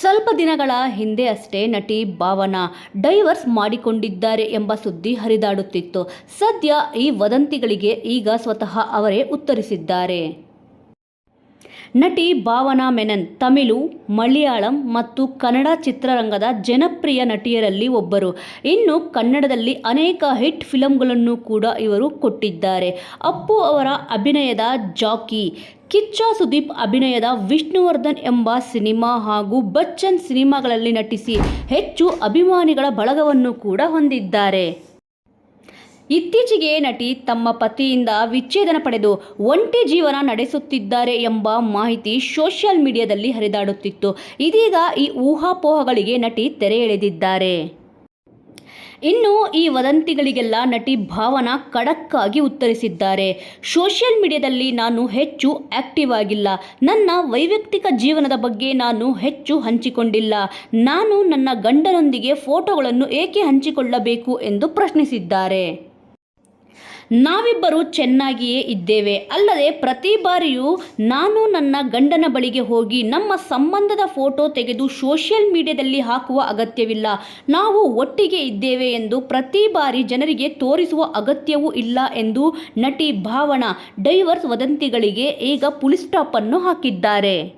ಸ್ವಲ್ಪ ದಿನಗಳ ಹಿಂದೆ ಅಷ್ಟೇ ನಟಿ ಭಾವನಾ ಡೈವರ್ಸ್ ಮಾಡಿಕೊಂಡಿದ್ದಾರೆ ಎಂಬ ಸುದ್ದಿ ಹರಿದಾಡುತ್ತಿತ್ತು. ಸದ್ಯ ಈ ವದಂತಿಗಳಿಗೆ ಈಗ ಸ್ವತಃ ಅವರೇ ಉತ್ತರಿಸಿದ್ದಾರೆ. ನಟಿ ಭಾವನಾ ಮೆನನ್, ತಮಿಳು, ಮಲಯಾಳಂ ಮತ್ತು ಕನ್ನಡ ಚಿತ್ರರಂಗದ ಜನಪ್ರಿಯ ನಟಿಯರಲ್ಲಿ ಒಬ್ಬರು. ಇನ್ನು ಕನ್ನಡದಲ್ಲಿ ಅನೇಕ ಹಿಟ್ ಫಿಲಂಗಳನ್ನು ಕೂಡ ಇವರು ಕೊಟ್ಟಿದ್ದಾರೆ. ಅಪ್ಪು ಅವರ ಅಭಿನಯದ ಜಾಕಿ ಕಿಚ್ಚ ಸುದೀಪ್ ಅಭಿನಯದ ವಿಷ್ಣುವರ್ಧನ್ ಎಂಬ ಸಿನಿಮಾ ಹಾಗೂ ಬಚ್ಚನ್ ಸಿನಿಮಾಗಳಲ್ಲಿ ನಟಿಸಿ ಹೆಚ್ಚು ಅಭಿಮಾನಿಗಳ ಬಳಗವನ್ನು ಕೂಡ ಹೊಂದಿದ್ದಾರೆ. ಇತ್ತೀಚೆಗೆ ನಟಿ ತಮ್ಮ ಪತಿಯಿಂದ ವಿಚ್ಛೇದನ ಪಡೆದು ಒಂಟಿ ಜೀವನ ನಡೆಸುತ್ತಿದ್ದಾರೆ ಎಂಬ ಮಾಹಿತಿ ಸೋಷಿಯಲ್ ಮೀಡಿಯಾದಲ್ಲಿ ಹರಿದಾಡುತ್ತಿತ್ತು. ಇದೀಗ ಈ ಊಹಾಪೋಹಗಳಿಗೆ ನಟಿ ತೆರೆ ಎಳೆದಿದ್ದಾರೆ. ಇನ್ನು ಈ ವದಂತಿಗಳಿಗೆಲ್ಲ ನಟಿ ಭಾವನಾ ಖಡಕ್ಕಾಗಿ ಉತ್ತರಿಸಿದ್ದಾರೆ. ಸೋಷಿಯಲ್ ಮೀಡಿಯಾದಲ್ಲಿ ನಾನು ಹೆಚ್ಚು ಆಕ್ಟಿವ್ ಆಗಿಲ್ಲ. ನನ್ನ ವೈಯಕ್ತಿಕ ಜೀವನದ ಬಗ್ಗೆ ನಾನು ಹೆಚ್ಚು ಹಂಚಿಕೊಂಡಿಲ್ಲ. ನಾನು ನನ್ನ ಗಂಡನೊಂದಿಗೆ ಫೋಟೋಗಳನ್ನು ಏಕೆ ಹಂಚಿಕೊಳ್ಳಬೇಕು ಎಂದು ಪ್ರಶ್ನಿಸಿದ್ದಾರೆ. ನಾವಿಬ್ಬರು ಚೆನ್ನಾಗಿಯೇ ಇದ್ದೇವೆ. ಅಲ್ಲದೆ ಪ್ರತಿ ಬಾರಿಯೂ ನಾನು ನನ್ನ ಗಂಡನ ಬಳಿಗೆ ಹೋಗಿ ನಮ್ಮ ಸಂಬಂಧದ ಫೋಟೋ ತೆಗೆದು ಸೋಷಿಯಲ್ ಮೀಡಿಯಾದಲ್ಲಿ ಹಾಕುವ ಅಗತ್ಯವಿಲ್ಲ. ನಾವು ಒಟ್ಟಿಗೆ ಇದ್ದೇವೆ ಎಂದು ಪ್ರತಿ ಬಾರಿ ಜನರಿಗೆ ತೋರಿಸುವ ಅಗತ್ಯವೂ ಇಲ್ಲ ಎಂದು ನಟಿ ಭಾವನಾ, ಡೈವರ್ಸ್ ವದಂತಿಗಳಿಗೆ ಈಗ ಪುಲಿಸ್ಟಾಪನ್ನು ಹಾಕಿದ್ದಾರೆ.